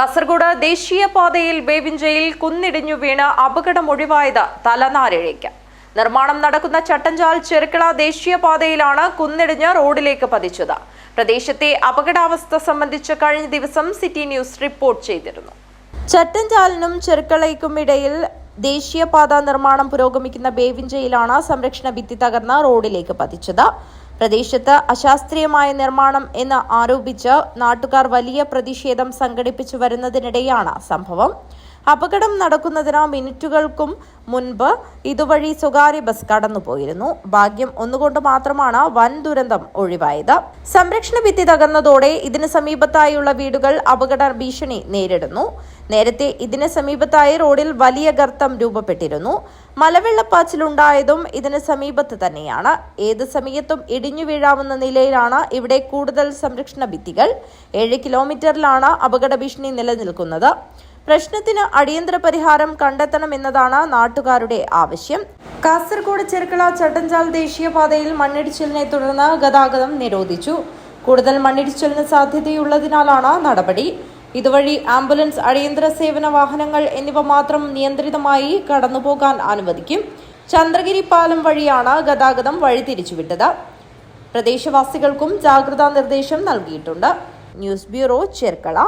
കാസർഗോഡ് ദേശീയപാതയിൽ വേവിഞ്ചയിൽ കുന്നിടിഞ്ഞു വീണ് അപകടം ഒഴിവായത് തലനാരിഴയ്ക്ക്. നിർമ്മാണം നടക്കുന്ന ചട്ടഞ്ചാൽ ചെറുക്കിള ദേശീയപാതയിലാണ് കുന്നിടിഞ്ഞ് റോഡിലേക്ക് പതിച്ചത്. പ്രദേശത്തെ അപകടാവസ്ഥ സംബന്ധിച്ച് കഴിഞ്ഞ ദിവസം സിറ്റി ന്യൂസ് റിപ്പോർട്ട് ചെയ്തിരുന്നു. ചട്ടഞ്ചാലിനും ചെറുക്കളയ്ക്കും ഇടയിൽ ദേശീയപാത നിർമ്മാണം പുരോഗമിക്കുന്ന ബേവിഞ്ചയിലാണ് സംരക്ഷണ ഭിത്തി തകർന്ന് റോഡിലേക്ക് പതിച്ചത്. പ്രദേശത്ത് അശാസ്ത്രീയമായ നിർമ്മാണം എന്ന് ആരോപിച്ച് നാട്ടുകാർ വലിയ പ്രതിഷേധം സംഘടിപ്പിച്ചു വരുന്നതിനിടെയാണ് സംഭവം. അപകടം നടക്കുന്നതിന് മിനിറ്റുകൾക്കും മുൻപ് ഇതുവഴി സ്വകാര്യ ബസ് കടന്നുപോയിരുന്നു. ഭാഗ്യം ഒന്നുകൊണ്ട് മാത്രമാണ് വൻ ദുരന്തം ഒഴിവായത്. സംരക്ഷണ ഭിത്തി തകർന്നതോടെ ഇതിന് സമീപത്തായുള്ള വീടുകൾ അപകട ഭീഷണി നേരിടുന്നു. നേരത്തെ ഇതിന് സമീപത്തായി റോഡിൽ വലിയ ഗർത്തം രൂപപ്പെട്ടിരുന്നു. മലവെള്ളപ്പാച്ചിലുണ്ടായതും ഇതിന് സമീപത്ത് തന്നെയാണ്. ഏത് സമയത്തും ഇടിഞ്ഞു വീഴാവുന്ന നിലയിലാണ് ഇവിടെ കൂടുതൽ സംരക്ഷണ ഭിത്തികൾ. ഏഴ് കിലോമീറ്ററിലാണ് അപകട ഭീഷണി നിലനിൽക്കുന്നത്. പ്രശ്നത്തിന് അടിയന്തര പരിഹാരം കണ്ടെത്തണമെന്നതാണ് നാട്ടുകാരുടെ ആവശ്യം. കാസർഗോഡ് ചെറുക്കള ചട്ടഞ്ചാൽ ദേശീയപാതയിൽ മണ്ണിടിച്ചിലിനെ തുടർന്ന് ഗതാഗതം നിരോധിച്ചു. കൂടുതൽ മണ്ണിടിച്ചിലിന് സാധ്യതയുള്ളതിനാലാണ് നടപടി. ഇതുവഴി ആംബുലൻസ് അടിയന്തര സേവന വാഹനങ്ങൾ എന്നിവ മാത്രം നിയന്ത്രിതമായി കടന്നുപോകാൻ അനുവദിക്കും. ചന്ദ്രഗിരി പാലം വഴിയാണ് ഗതാഗതം വഴിതിരിച്ചുവിട്ടത്. പ്രദേശവാസികൾക്കും ജാഗ്രതാ നിർദ്ദേശം നൽകിയിട്ടുണ്ട്. News bureau Cherkala.